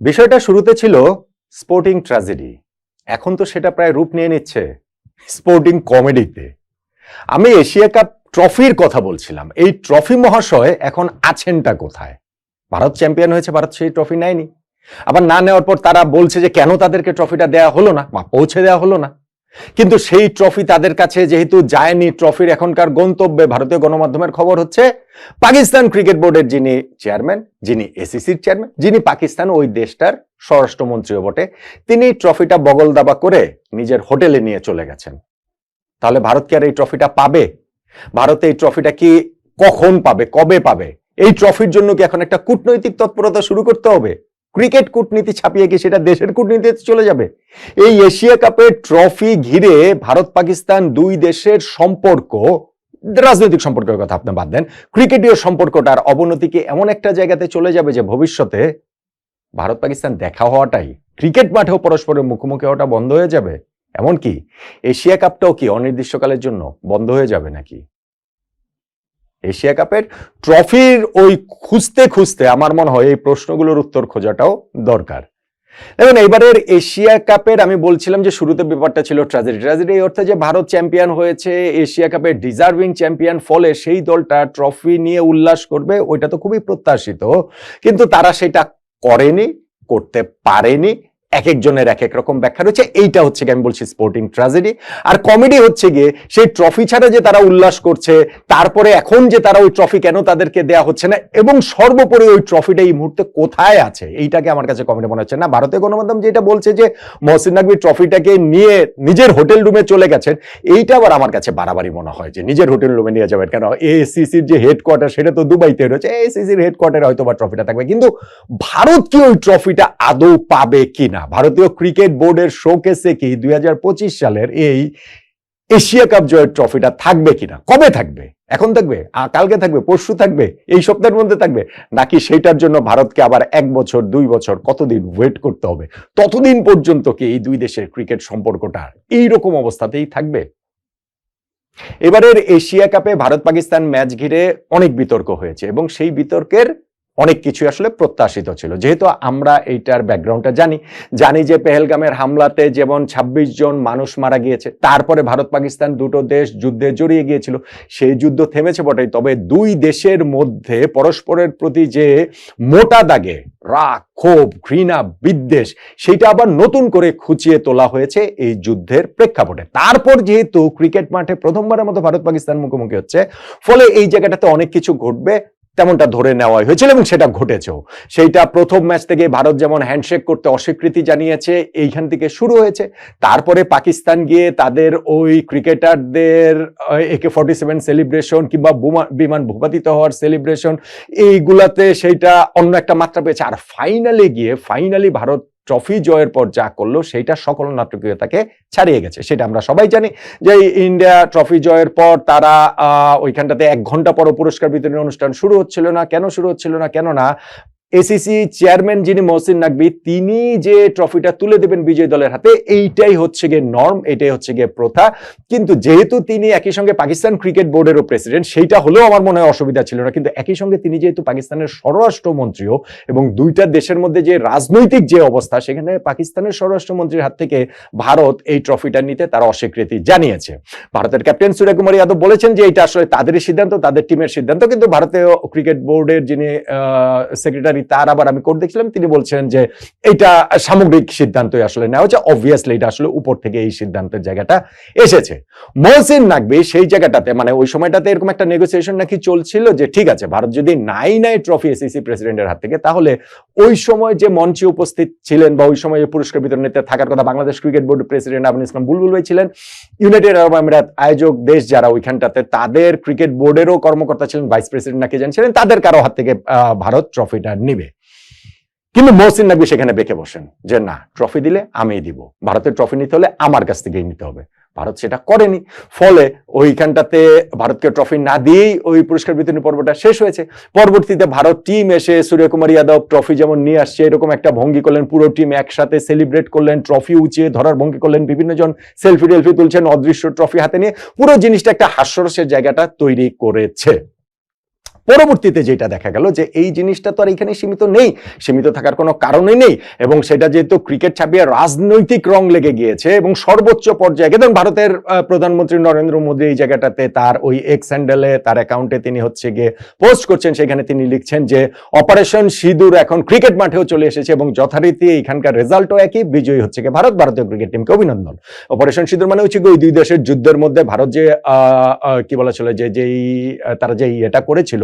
বিষয়টা শুরুতে ছিল স্পোর্টিং ট্র্যাজেডি। এখন তো সেটা প্রায় রূপ নিয়ে নিচ্ছে স্পোর্টিং কমেডিতে। আমি এশিয়া কাপ ট্রফির কথা বলছিলাম। এই ট্রফি মহাশয় এখন আছেনটা কোথায়? ভারত চ্যাম্পিয়ন হয়েছে, ভারত সেই ট্রফি নেয়নি। আবার না নেওয়ার পর তারা বলছে যে কেন তাদেরকে ট্রফিটা দেয়া হলো না বা পৌঁছে দেওয়া হলো না। কিন্তু সেই ট্রফি তাদের কাছে যেহেতু যায়নি ট্রফির এখনকার গন্তব্যে ভারতীয় গণমাধ্যমের খবর হচ্ছে, পাকিস্তান ক্রিকেট বোর্ডের যিনি চেয়ারম্যান যিনি এসিসির চেয়ারম্যান যিনি পাকিস্তান ওই দেশটার স্বরাষ্ট্রমন্ত্রীও বটে, তিনি ট্রফিটা বগল দাবা করে নিজের হোটেলে নিয়ে চলে গেছেন। তাহলে ভারত কি আর এই ট্রফিটা পাবে? ভারত এই ট্রফিটা কি কখন পাবে? কবে পাবে? এই ট্রফির জন্য কি এখন একটা কূটনৈতিক তৎপরতা শুরু করতে হবে? ক্রিকেট কূটনীতি ছাপিয়ে কি সেটা দেশের কূটনীতিতে চলে যাবে। এই এশিয়া কাপের ট্রফি ঘিরে ভারত পাকিস্তান দুই দেশের সম্পর্ক, রাজনৈতিক সম্পর্কের কথা আপনি বাদ দেন, ক্রিকেটীয় সম্পর্কটার অবনতি কি এমন একটা জায়গাতে চলে যাবে যে ভবিষ্যতে ভারত পাকিস্তান দেখা হওয়াটাই, ক্রিকেট মাঠেও পরস্পরের মুখোমুখি হওয়াটা বন্ধ হয়ে যাবে। এমনকি এশিয়া কাপটাও কি অনির্দিষ্টকালের জন্য বন্ধ হয়ে যাবে নাকি? এশিয়া কাপের ট্রফির ওই খুঁজতে খুঁজতে আমার মনে হয় এই প্রশ্নগুলোর উত্তর খোঁজাটাও দরকার। দেখুন এবারের এশিয়া কাপের আমি বলছিলাম যে শুরুতে ব্যাপারটা ছিল ট্র্যাজেডি। ট্র্যাজেডি এই অর্থে যে ভারত চ্যাম্পিয়ন হয়েছে, এশিয়া কাপের ডিজার্ভিং চ্যাম্পিয়ন ফলে সেই দলটা ট্রফি নিয়ে উল্লাস করবে, ওইটা তো খুবই প্রত্যাশিত। কিন্তু তারা সেটা করেনি, করতে পারেনি এক একজনের এক এক রকম ব্যাখ্যা রয়েছে। এইটা হচ্ছে কি আমি বলছি স্পোর্টিং ট্র্যাজেডি আর কমেডি হচ্ছে গিয়ে সেই ট্রফি ছাড়া যে তারা উল্লাস করছে, তারপরে এখন যে তারা ওই ট্রফি কেন তাদেরকে দেয়া হচ্ছে না, এবং সর্বোপরি ওই ট্রফিটা এই মুহূর্তে কোথায় আছে, এইটাকে আমার কাছে কমেডি মনে হচ্ছে না। ভারতীয় গণমাধ্যম যেটা বলছে যে মহসিন নাকবি ট্রফিটাকে নিয়ে নিজের হোটেল রুমে চলে গেছেন, এইটা আবার আমার কাছে বাড়াবাড়ি মনে হয় যে নিজের হোটেল রুমে নিয়ে যাবেন কেন? এসিসির যে হেডকোয়ার্টার সেটা তো দুবাইতে রয়েছে এসিসির হেডকোয়ার্টারে হয়তো বা ট্রফিটা থাকবে। কিন্তু ভারত কি ওই ট্রফিটা আদৌ পাবে কিনা? ভারতীয় ক্রিকেট বোর্ডের শোকেসে কি দুই হাজার পঁচিশ সালের এই এশিয়া কাপ জয়ের ট্রফিটা থাকবে কিনা? কবে থাকবে? এখন থাকবে? কালকে থাকবে? পরশু থাকবে? এই সপ্তাহের মধ্যে থাকবে? নাকি সেইটার জন্য ভারতকে আবার এক বছর, দুই বছর, কতদিন ওয়েট করতে হবে? ততদিন পর্যন্ত কি এই দুই দেশের ক্রিকেট সম্পর্কটা এইরকম অবস্থাতেই থাকবে? এবারের এশিয়া কাপে ভারত পাকিস্তান ম্যাচ ঘিরে অনেক বিতর্ক হয়েছে এবং সেই বিতর্কের অনেক কিছু আসলে প্রত্যাশিত ছিল। যেহেতু আমরা এইটার ব্যাকগ্রাউন্ডটা জানি জানি যে পেহেলগামের হামলাতে যেমন ২৬ জন মানুষ মারা গিয়েছে, তারপরে ভারত পাকিস্তান দুটো দেশ যুদ্ধে জড়িয়ে গিয়েছিল, সেই যুদ্ধ থেমেছে বটেই। তবে দুই দেশের মধ্যে পরস্পরের প্রতি যে মোটা দাগে, রাগ, ক্ষোভ, ঘৃণা, বিদ্বেষ সেটা আবার নতুন করে খুঁচিয়ে তোলা হয়েছে এই যুদ্ধের প্রেক্ষাপটে। তারপর যেহেতু ক্রিকেট মাঠে প্রথমবারের মতো ভারত পাকিস্তান মুখোমুখি হচ্ছে, ফলে এই জায়গাটাতে অনেক কিছু ঘটবে তেমনটা ধরে নেওয়া হয়েছিল এবং সেটা ঘটেছেও। সেইটা প্রথম ম্যাচ থেকে ভারত যেমন হ্যান্ডশেক করতে অস্বীকৃতি জানিয়েছে, এইখান থেকে শুরু হয়েছে। তারপরে পাকিস্তান গিয়ে তাদের ওই ক্রিকেটারদের একে ফর্টি সেভেন সেলিব্রেশন কিংবা বোমা- বিমান ভূপাতিত হওয়ার সেলিব্রেশন এইগুলাতে সেইটা অন্য একটা মাত্রা পেয়েছে। আর ফাইনালে গিয়ে ফাইনালি ভারত ট্রফি জয়ের পর যা করল, সেইটা সকল নাটকীয়তাকে ছাড়িয়ে গেছে। সেটা আমরা সবাই জানি যে ইন্ডিয়া ট্রফি জয়ের পর তারা ওইখানটাতে এক ঘণ্টা পর পুরস্কার বিতরণী অনুষ্ঠান শুরু হচ্ছিল না। কেন শুরু হচ্ছিল না? কেন না এসিসি চেয়ারম্যান যিনি মহসিন নাকবি তিনি যে ট্রফিটা তুলে দেবেন বিজয় দলের হাতে, এইটাই হচ্ছে গিয়ে নর্ম, এটাই হচ্ছে গিয়ে প্রথা। কিন্তু যেহেতু তিনি একই সঙ্গে পাকিস্তান ক্রিকেট বোর্ডেরও প্রেসিডেন্ট, সেইটা হলেও আমার মনে হয় অসুবিধা ছিল না। কিন্তু একই সঙ্গে তিনি যেহেতু পাকিস্তানের স্বরাষ্ট্রমন্ত্রীও এবং দুইটা দেশের মধ্যে যে রাজনৈতিক যে অবস্থা, সেখানে পাকিস্তানের স্বরাষ্ট্রমন্ত্রীর হাত থেকে ভারত এই ট্রফিটা নিতে তারা অস্বীকৃতি জানিয়েছে। ভারতের ক্যাপ্টেন সূর্যকুমার যাদব বলেছেন যে এটা আসলে তাদেরই সিদ্ধান্ত, তাদের টিমের সিদ্ধান্ত, কিন্তু ভারতীয় ক্রিকেট বোর্ডের যিনি সেক্রেটারি তার আবার আমি কোর্ট দেখছিলাম, তিনি বলছেন যে এটা সামগ্রিক সিদ্ধান্তই আসলে নেওয়া হচ্ছে অবভিয়াসলি এটা আসলে উপর থেকে এই সিদ্ধান্তের জায়গাটা এসেছে। মহসিন নাকবি সেই জায়গাটাতে মানে ওই সময়টাতে এরকম একটা নেগোসিয়েশন নাকি চলছিল যে ঠিক আছে, ভারত যদি নাই নাই ট্রফি এসিসি প্রেসিডেন্টের হাত থেকে, তাহলে ওই সময় যে মঞ্চে উপস্থিত ছিলেন বা ওই সময় যে পুরস্কার বিতরণীতে থাকার কথা বাংলাদেশ ক্রিকেট বোর্ডের প্রেসিডেন্ট আবুল ইসলাম বুলবুল ভাই ছিলেন। ইউনাইটেড আরব আমিরাত আয়োজক দেশ যারা ওইখানটাতে, তাদের ক্রিকেট বোর্ডেরও কর্মকর্তা ছিলেন, ভাইস প্রেসিডেন্ট নাকি জান ছিলেন, তাদের কারও হাত থেকে ভারত ট্রফিটা নিবে। কিন্তু মহসিন নাকবি সেখানে বেঁকে বসেন যে, না, ট্রফি দিলে আমিই দিব। ভারতের ট্রফি নিতে হলে আমার কাছ থেকেই নিতে হবে। ভারত সেটা করেনি। ফলে ওইখানটাতে ভারতকে ট্রফি না দিয়েই ওই পুরস্কার বিতরণী পর্বটা শেষ হয়েছে। পরবর্তীতে ভারত টিম এসে সূর্যকুমার যাদব ট্রফি যেমন নিয়ে আসছে, এরকম একটা ভঙ্গি করলেন পুরো টিম একসাথে সেলিব্রেট করলেন ট্রফি উঁচিয়ে ধরার ভঙ্গি করলেন বিভিন্ন জন। সেলফি টেলফি তুলছেন, অদৃশ্য ট্রফি হাতে নিয়ে। পুরো জিনিসটা একটা হাস্যরসের জায়গাটা তৈরি করেছে। পরবর্তীতে যেটা দেখা গেল যে এই জিনিসটা তো আর এখানে সীমিত নেই। সীমিত থাকার কোনো কারণই নেই এবং সেটা যেহেতু ক্রিকেট ছাপিয়ে রাজনৈতিক রং লেগে গিয়েছে এবং সর্বোচ্চ পর্যায়ে দেখুন ভারতের প্রধানমন্ত্রী নরেন্দ্র মোদী এই জায়গাটাতে তার ওই এক্স হ্যান্ডেলে তার অ্যাকাউন্টে তিনি হচ্ছে গিয়ে পোস্ট করছেন। সেখানে তিনি লিখছেন যে অপারেশন সিঁদুর এখন ক্রিকেট মাঠেও চলে এসেছে এবং যথারীতি এখানকার রেজাল্টও একই। বিজয়ী হচ্ছে গিয়ে ভারত। ভারতীয় ক্রিকেট টিমকে অভিনন্দন। অপারেশন সিঁদুর মানে হচ্ছে ওই দুই দেশের যুদ্ধের মধ্যে ভারত যে কি বলা ছিল যে, যেই, তারা যে এটা করেছিল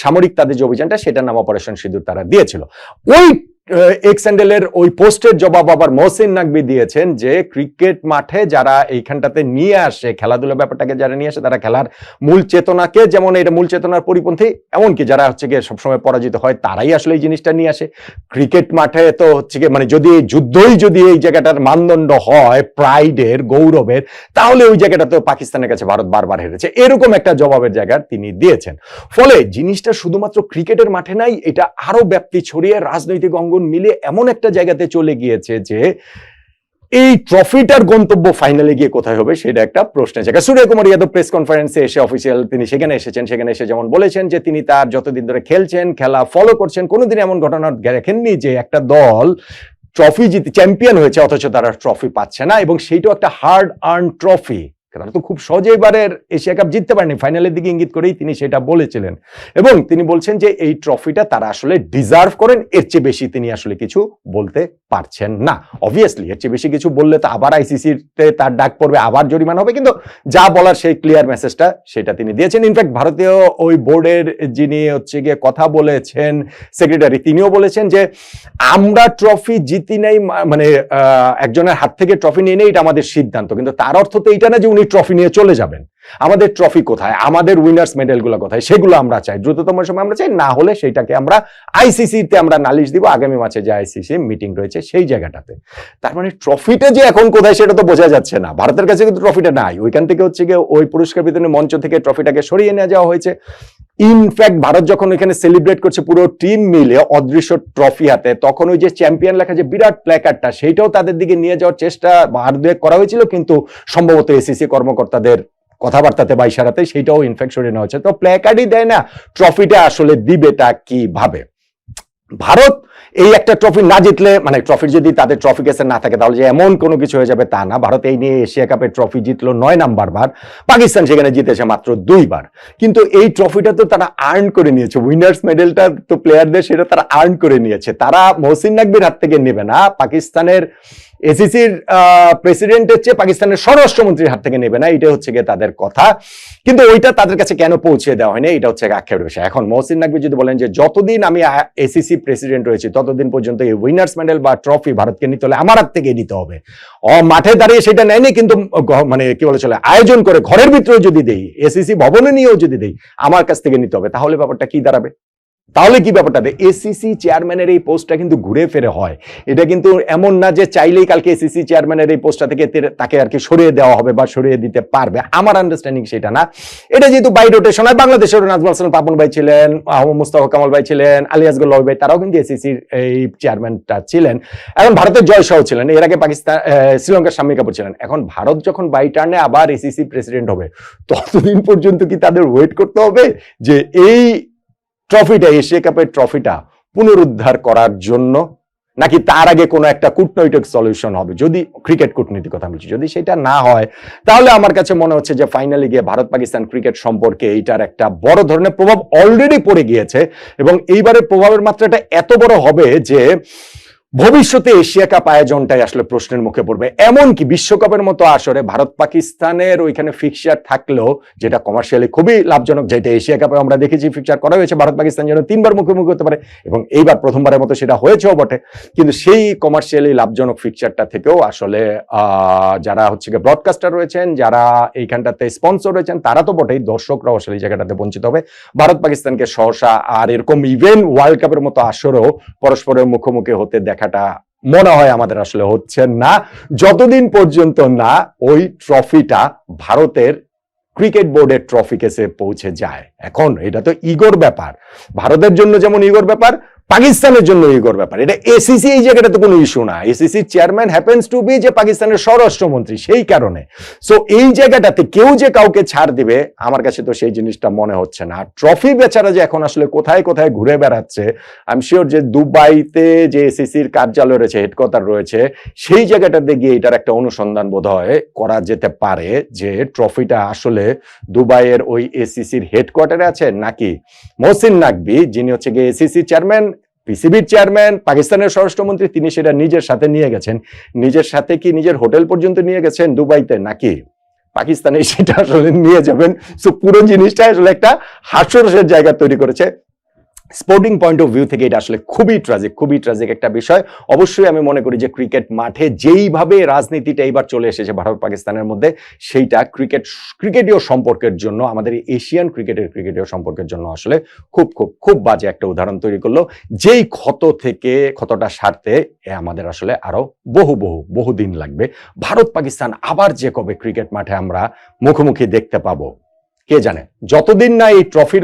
সামরিক তাদের যে অভিযানটা সেটার নাম অপারেশন সিঁদুর তারা দিয়েছিল। ওই এক্স স্যান্ডেলের ওই পোস্টের জবাব আবার মহসিন নাকবি দিয়েছেন যে ক্রিকেট মাঠে যারা এইখানটাতে নিয়ে আসে খেলাধুলা ব্যাপারটাকে যারা নিয়ে আসে, তারা খেলার মূল চেতনাকে, যেমন এটা মূল চেতনার পরিপন্থী, এমনকি যারা হচ্ছে গিয়ে সবসময় পরাজিত হয়, তারাই আসলে এই জিনিসটা নিয়ে আসে। ক্রিকেট মাঠে তো হচ্ছে গিয়ে মানে যদি যুদ্ধই যদি এই জায়গাটার মানদণ্ড হয়, প্রাইডের, গৌরবের, তাহলে ওই জায়গাটা তো পাকিস্তানের কাছে ভারত বারবার হেরেছে। এরকম একটা জবাবের জায়গা তিনি দিয়েছেন। ফলে জিনিসটা শুধুমাত্র ক্রিকেটের মাঠে নাই, এটা আরও ব্যাপ্তি ছড়িয়ে রাজনৈতিক অঙ্গন মিলে এমন একটা জায়গাতে চলে গিয়েছে যে এই ট্রফিটার গন্তব্য ফাইনালে গিয়ে কোথায় হবে সেটা একটা প্রশ্নের জায়গা। সূর্য কুমার যাদব প্রেস কনফারেন্সে এসে অফিসিয়াল তিনি সেখানে এসেছেন, সেখানে এসে যেমন বলেছেন যে তিনি তার যতদিন ধরে খেলছেন, খেলা ফলো করছেন, কোনোদিন এমন ঘটনা দেখেননি যে একটা দল ট্রফি জিতে চ্যাম্পিয়ন হয়েছে, অথচ তারা ট্রফি পাচ্ছে না এবং সেইটাও একটা হার্ড আর্ন ট্রফি তারা তো খুব সহজে এবারের এশিয়া কাপ জিততে পারেনি। ফাইনালের দিকে ইঙ্গিত করেই তিনি সেটা বলেছিলেন। এবং তিনি বলছেন যে এই ট্রফিটা তারা আসলে ডিজার্ভ করেন, এর চেয়ে বেশি তিনি আসলে কিছু বলতে পারছেন না। অবভিয়াসলি এর চেয়ে বেশি কিছু বললে তো আবার আইসিসিতে তার ডাক পড়বে, আবার জরিমানা হবে। কিন্তু যা বলার সেই ক্লিয়ার মেসেজটা সেটা তিনি দিয়েছেন। ইনফ্যাক্ট ভারতীয় ওই বোর্ডের যিনি হচ্ছে গিয়ে কথা বলেছেন সেক্রেটারি তিনিও বলেছেন যে আমরা ট্রফি জিতি নাই মানে একজনের হাত থেকে ট্রফি নিয়ে নেই, এটা আমাদের সিদ্ধান্ত। কিন্তু তার অর্থ তো এইটা না যে উনি ট্রফি নিয়ে চলে যাবেন। আমাদের ট্রফি কোথায়? আমাদের উইনার্স মেডেলগুলো কোথায়? সেগুলো আমরা চাই। দ্রুততম সময় আমরা চাই, না হলে সেইটাকে আমরা আইসিসি তে আমরা নালিশ দিব। আগামী মাসে যে আইসিসি মিটিং রয়েছে সেই জায়গাটাতে। তার মানে ট্রফিটা যে এখন কোথায় সেটা তো বোঝা যাচ্ছে না। ভারতের কাছে কিন্তু ট্রফিটা নাই। ওইখান থেকে হচ্ছে গিয়ে ওই পুরস্কার বিতরণের মঞ্চ থেকে ট্রফিটাকে সরিয়ে নিয়ে যাওয়া হয়েছে। ইনফ্যাক্ট ভারত যখন এখানে সেলিব্রেট করছে পুরো টিম মিলে অদৃশ্য ট্রফি হাতে, তখন ওই যে চ্যাম্পিয়ন লেখা যে বিরাট প্ল্যাকার্ডটা সেইটাও তাদের দিকে নিয়ে যাওয়ার চেষ্টা দুয়েক করা হয়েছিল। কিন্তু সম্ভবত এসিসি কর্মকর্তাদের কথাবার্তাতে বা ইশারাতে সেইটাও ইনফ্যাক্ট সরিয়ে নেওয়া হচ্ছে। তো প্ল্যাকার্ডই দেয় না ট্রফিটা আসলে দিবেটা কীভাবে? ভারত এই একটা ট্রফি না জিতলে মানে ট্রফির যদি তাদের ট্রফি কেসে না থাকে, তাহলে যে এমন কোনো কিছু হয়ে যাবে তা না। ভারত এই নিয়ে এশিয়া কাপের ট্রফি জিতলো নয় নাম্বার বার, পাকিস্তান সেখানে জিতেছে মাত্র দুইবার কিন্তু এই ট্রফিটা তো তারা আর্ন করে নিয়েছে। উইনার্স মেডেলটা তো প্লেয়ারদের সেটা তারা আর্ন করে নিয়েছে। তারা মহসিন নাকবির হাত থেকে নেবে না। পাকিস্তানের এসিসির প্রেসিডেন্টের চেয়ে পাকিস্তানের স্বরাষ্ট্রমন্ত্রীর হাত থেকে নেবে না এটা হচ্ছে গিয়ে তাদের কথা। কিন্তু ওইটা তাদের কাছে কেন পৌঁছে দেওয়া হয়নি, এটা হচ্ছে আক্ষেপের বিষয় এখন মহসিন নাকবি যদি বলেন যে যতদিন আমি এসিসি প্রেসিডেন্ট রয়েছি, ততদিন পর্যন্ত এই উইনার্স মেডেল বা ট্রফি ভারতকে নিতে হলে আমার হাত থেকে নিতে হবে। ও মাঠে দাঁড়িয়ে সেটা নেয়নি, কিন্তু মানে কি বলে চলে, আয়োজন করে, ঘরের ভিতরেও যদি দেই, এসিসি ভবনে নিয়েও যদি দেই, আমার কাছ থেকে নিতে হবে। তাহলে ব্যাপারটা কি দাঁড়াবে? তাহলে কি ব্যাপারটা? এসিসি চেয়ারম্যানের এই পোস্টটা কিন্তু ঘুরে ফিরে হয়। এটা কিন্তু এমন না যে চাইলেই কালকে এসিসি চেয়ারম্যানের এই পোস্টটা থেকে তাকে আর কি সরিয়ে দেওয়া হবে বা সরিয়ে দিতে পারবে। আমার আন্ডারস্ট্যান্ডিং সেটা না। এটা যেহেতু বাই রোটেশন হয়, বাংলাদেশের নাজমুল হাসান পাপন ভাই ছিলেন মুস্তাফা কামাল ভাই ছিলেন, আলী আসগর লবি ভাই, তারাও কিন্তু এসিসির এই চেয়ারম্যানটা ছিলেন। এখন ভারতের জয় শাহ ছিলেন, এর আগে পাকিস্তান শ্রীলঙ্কার শাম্মী কাপুর ছিলেন। এখন ভারত যখন বাই টার্নে আবার এসিসি প্রেসিডেন্ট হবে, ততদিন পর্যন্ত কি তাদের ওয়েট করতে হবে? যে এই ট্রফিটা, এশিয়া কাপের ট্রফিটা পুনরুদ্ধার করার জন্য নাকি তার আগে কোনো একটা কূটনৈতিক সলিউশন হবে? যদি ক্রিকেট কূটনীতি কথা বলছি, যদি সেটা না হয়, তাহলে আমার কাছে মনে হচ্ছে যে ফাইনালি গিয়ে ভারত পাকিস্তান ক্রিকেট সম্পর্কে এইটার একটা বড় ধরনের প্রভাব অলরেডি পড়ে গিয়েছে এবং এইবারের প্রভাবের মাত্রাটা এত বড় হবে যে ভবিষ্যতে এশিয়া কাপ আয়োজনটাই আসলে প্রশ্নের মুখে পড়বে। এমনকি বিশ্বকাপের মতো আসরে ভারত পাকিস্তানের ওইখানে ফিক্সার থাকলেও যেটা কমার্শিয়ালি খুবই লাভজনক, যেটা এশিয়া কাপে আমরা দেখেছি ফিক্সার করা হয়েছে, ভারত পাকিস্তান যেন তিনবার মুখোমুখি হতে পারে এবং এইবার প্রথমবারের মতো সেটা হয়েছেও বটে। কিন্তু সেই কমার্শিয়ালি লাভজনক ফিক্সারটা থেকেও আসলে যারা হচ্ছে গিয়ে ব্রডকাস্টার রয়েছেন, যারা এইখানটাতে স্পন্সর রয়েছেন, তারা তো বটেই দর্শকরাও আসলে এই জায়গাটাতে বঞ্চিত হবে। ভারত পাকিস্তানকে সহসা আর এরকম ইভেন ওয়ার্ল্ড কাপের মতো আসরেও পরস্পরের মুখোমুখি হতে দেখাটা মনে হয় আমাদের আসলে হচ্ছে না। যতদিন পর্যন্ত না ওই ট্রফিটা ভারতের ক্রিকেট বোর্ডের ট্রফি কেসে পৌঁছে যায়। এখন এটা তো ইগোর ব্যাপার। ভারতের জন্য যেমন ইগোর ব্যাপার পাকিস্তানের জন্য ইগোর ব্যাপার। এটা এসিসি এই জায়গাটাতে কোনো ইস্যু না। ACC chairman happens to be যে পাকিস্তানের স্বরাষ্ট্রমন্ত্রী, সেই কারণে। সো এই জায়গাটাতে কেউ যে কাউকে ছাড় দিবে, আমার কাছে তো সেই জিনিসটা মনে হচ্ছে না। ট্রফি বেচারা যে এখন আসলে কোথায় কোথায় ঘুরে বেড়াচ্ছে আই এম শিওর যে দুবাইতে যে এসিসির কার্যালয় রয়েছে হেডকোয়ার্টার রয়েছে, সেই জায়গাটাতে গিয়ে এটার একটা অনুসন্ধান বোধ হয় করা যেতে পারে যে ট্রফিটা আসলে দুবাইয়ের ওই এসিসির হেডকোয়ার্টারে আছে নাকি? মহসিন নাকবি যিনি হচ্ছে গিয়ে এসিসি চেয়ারম্যান পিসিবির চেয়ারম্যান, পাকিস্তানের স্বরাষ্ট্রমন্ত্রী, তিনি সেটা নিজের সাথে নিয়ে গেছেন। নিজের সাথে কি নিজের হোটেল পর্যন্ত নিয়ে গেছেন দুবাইতে? নাকি পাকিস্তানে সেটা আসলে নিয়ে যাবেন? সো পুরো জিনিসটা আসলে একটা হাস্যরসের জায়গা তৈরি করেছে। স্পোর্টিং পয়েন্ট অফ ভিউ থেকে এটা আসলে খুবই ট্রাজিক খুবই ট্রাজিক একটা বিষয়। অবশ্যই আমি মনে করি যে ক্রিকেট মাঠে যেইভাবে রাজনীতিটা এইবার চলে এসেছে ভারত পাকিস্তানের মধ্যে, সেইটা ক্রিকেট ক্রিকেটীয় সম্পর্কের জন্য, আমাদের এশিয়ান ক্রিকেটের ক্রিকেটীয় সম্পর্কের জন্য আসলে খুব খুব খুব বাজে একটা উদাহরণ তৈরি করল। যেই ক্ষত থেকে, ক্ষতটা সারতে আমাদের আসলে আরও বহু বহু বহু দিন লাগবে। ভারত পাকিস্তান আবার যে কবে ক্রিকেট মাঠে আমরা মুখোমুখি দেখতে পাবো, কে জানে? যতদিন না এই ট্রফির